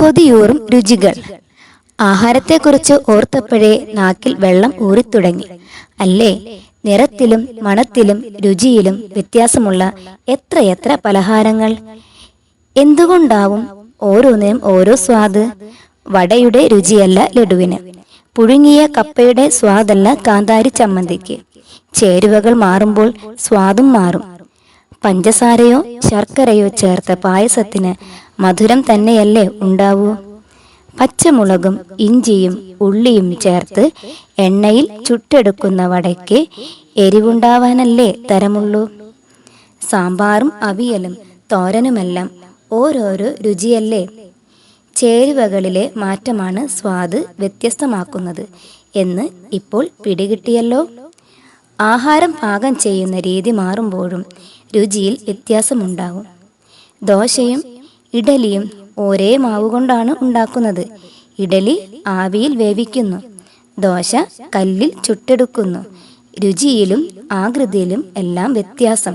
കൊതിയൂറും രുചികൾ. ആഹാരത്തെക്കുറിച്ച് ഓർത്തപ്പോഴേ നാക്കിൽ വെള്ളം ഊറിത്തുടങ്ങി. അല്ലേ? നിറത്തിലും മണത്തിലും രുചിയിലും വ്യത്യാസമുള്ള എത്രയെത്ര പലഹാരങ്ങൾ? എന്തുകൊണ്ടാവും ഓരോന്നിനും ഓരോ സ്വാദ്? വടയുടെ രുചിയല്ല ലഡുവിന്. പുഴുങ്ങിയ കപ്പയുടെ സ്വാദല്ല കാന്താരി ചമ്മന്തിക്ക്. ചേരുവകൾ മാറുമ്പോൾ സ്വാദും മാറും. പഞ്ചസാരയോ ശർക്കരയോ ചേർത്ത പായസത്തിന് മധുരം തന്നെയല്ലേ ഉണ്ടാവൂ? പച്ചമുളകും ഇഞ്ചിയും ഉള്ളിയും ചേർത്ത് എണ്ണയിൽ ചുട്ടെടുക്കുന്ന വടയ്ക്ക് എരിവുണ്ടാവാനല്ലേ തരമുള്ളൂ. സാമ്പാറും അവിയലും തോരനുമെല്ലാം ഓരോരോ രുചിയല്ലേ? ചേരുവകളിലെ മാറ്റമാണ് സ്വാദ് വ്യത്യസ്തമാക്കുന്നത് എന്ന് ഇപ്പോൾ പിടികിട്ടിയല്ലോ. ആഹാരം പാകം ചെയ്യുന്ന രീതി മാറുമ്പോഴും രുചിയിൽ വ്യത്യാസമുണ്ടാകും. ദോശയും ഇഡലിയും ഒരേ മാവ് കൊണ്ടാണ് ഉണ്ടാക്കുന്നത്. ഇഡലി ആവിയിൽ വേവിക്കുന്നു. ദോശ കല്ലിൽ ചുട്ടെടുക്കുന്നു. രുചിയിലും ആകൃതിയിലും എല്ലാം വ്യത്യാസം.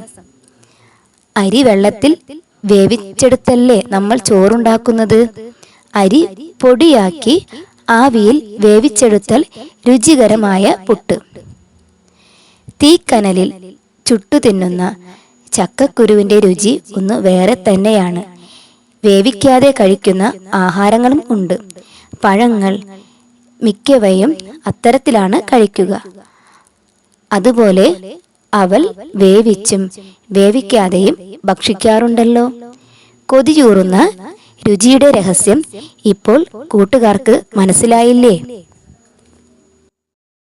അരി വെള്ളത്തിൽ വേവിച്ചെടുത്തല്ലേ നമ്മൾ ചോറുണ്ടാക്കുന്നത്? അരി പൊടിയാക്കി ആവിയിൽ വേവിച്ചെടുത്തൽ രുചികരമായ പുട്ട്. തീക്കനലിൽ ചുട്ടു തിന്നുന്ന ചക്കക്കുരുവിന്റെ രുചി ഒന്ന് വേറെ തന്നെയാണ്. വേവിക്കാതെ കഴിക്കുന്ന ആഹാരങ്ങളും ഉണ്ട്. പഴങ്ങൾ മിക്കവയും അത്തരത്തിലാണ് കഴിക്കുക. അതുപോലെ അവൽ വേവിച്ചും വേവിക്കാതെയും ഭക്ഷിക്കാറുണ്ടല്ലോ. കൊതിയൂറുന്ന രുചിയുടെ രഹസ്യം ഇപ്പോൾ കൂട്ടുകാർക്ക് മനസ്സിലായില്ലേ?